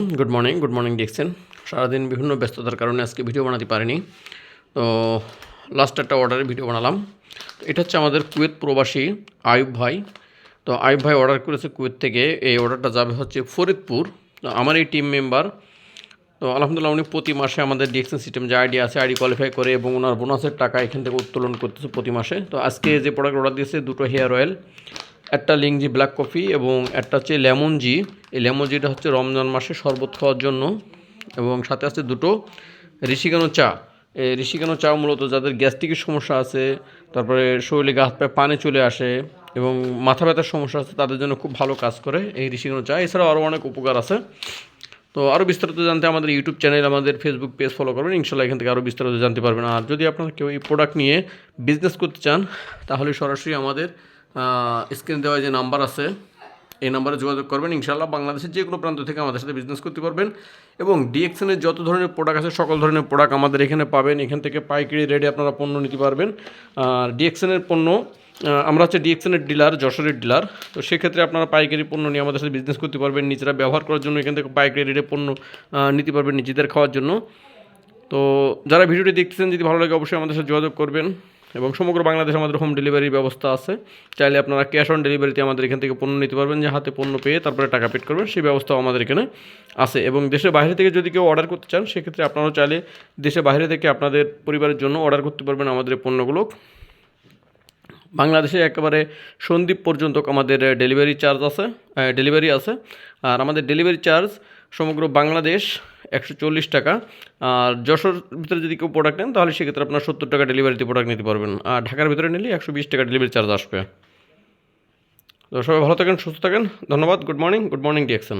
Good morning good morning দেখছেন সারাদিন বিভিন্ন ব্যস্ততার কারণে আজকে ভিডিও বানাতে পারিনি। তো লাস্ট একটা অর্ডারে ভিডিও বানালাম। এটা হচ্ছে আমাদের কুয়েত প্রবাসী আয়ুব ভাই। তো, আয়ুব ভাই অর্ডার করেছে কুয়েত থেকে। এই অর্ডারটা যাবে হচ্ছে ফরিদপুর। তো, আমার এই টিম মেম্বার তো, আলহামদুলিল্লাহ উনি প্রতি মাসে আমাদের ডিএকশন সিস্টেম যে আইডি আছে আইডি কোয়ালিফাই করে এবং ওনার বোনাসের টাকা এখান থেকে উত্তোলন করতেছে প্রতি মাসে। তো, আজকে যে প্রোডাক্ট অর্ডার দিয়েছে, দুটো হেয়ার অয়েল একটা লিংজি ব্ল্যাক কফি এবং একটা হচ্ছে লেমন জি। এই লেমন জিটা হচ্ছে রমজান মাসে শরবত খাওয়ার জন্য এবং সাথে আছে দুটো ঋষিকানো চা। এই ঋষিকানো চা মূলত যাদের গ্যাস্ট্রিকের সমস্যা আছে, তারপরে শরীরে গা হাত পায়ে পানি চলে আসে এবং মাথা ব্যথার সমস্যা আছে, তাদের জন্য খুব ভালো কাজ করে এই ঋষিকানো চা। এছাড়াও আরও অনেক উপকার আছে। তো আরও বিস্তারিত জানতে আমাদের ইউটিউব চ্যানেল আমাদের ফেসবুক পেজ ফলো করবেন। ইনশাল্লাহ এখান থেকে আরও বিস্তারিত জানতে পারবেন। আর যদি আপনারা কেউ এই প্রোডাক্ট নিয়ে বিজনেস করতে চান, তাহলে সরাসরি আমাদের স্ক্রিনে দেওয়া যে নাম্বার আছে, এই নাম্বারে যোগাযোগ করবেন। ইনশাল্লাহ বাংলাদেশের যে কোনো প্রান্ত থেকে আমাদের সাথে বিজনেস করতে পারবেন। এবং ডিএক্সএনের যত ধরনের প্রোডাক্ট আছে, সকল ধরনের প্রোডাক্ট আমাদের এখানে পাবেন। এখান থেকে পাইকারি রেটে আপনারা পণ্য নিতে পারবেন। আর ডিএক্সএনের পণ্য আমরা হচ্ছে ডিএক্সএনের ডিলার যশোরের ডিলার তো সেক্ষেত্রে আপনারা পাইকারি পণ্য নিয়ে আমাদের সাথে বিজনেস করতে পারবেন। নিজেরা ব্যবহার করার জন্য এখান থেকে পাইকারি রেটে পণ্য নিতে পারবেন নিজেদের খাওয়ার জন্য। তো যারা ভিডিওটি দেখতেছেন, যদি ভালো লাগে অবশ্যই আমাদের সাথে যোগাযোগ করবেন। এবং সমগ্র বাংলাদেশে আমাদের হোম ডেলিভারির ব্যবস্থা আছে। চাইলে আপনারা ক্যাশ অন ডেলিভারিতে আমাদের এখান থেকে পণ্য নিতে পারবেন, যে হাতে পণ্য পেয়ে তারপরে টাকা পেড করবেন, সেই ব্যবস্থাও আমাদের এখানে আছে। এবং দেশের বাইরে থেকে যদি কেউ অর্ডার করতে চান, সেক্ষেত্রে আপনারাও চাইলে দেশের বাইরে থেকে আপনাদের পরিবারের জন্য অর্ডার করতে পারবেন আমাদের পণ্যগুলো। বাংলাদেশে একেবারে সন্দ্বীপ পর্যন্ত আমাদের ডেলিভারি চার্জ আছে ডেলিভারি আছে। আর আমাদের ডেলিভারি চার্জ সমগ্র বাংলাদেশ একশো চল্লিশ টাকা। আর যশোর ভিতরে যদি কেউ প্রোডাক্ট নেন, তাহলে সেক্ষেত্রে আপনার সত্তর টাকা ডেলিভারিতে প্রোডাক্ট নিতে পারবেন। আর ঢাকার ভিতরে নিলে একশো বিশ টাকা ডেলিভারি চার্জ আসবে। তো সবাই ভালো থাকেন, সুস্থ থাকেন। ধন্যবাদ। Good morning good morning ডিএকশন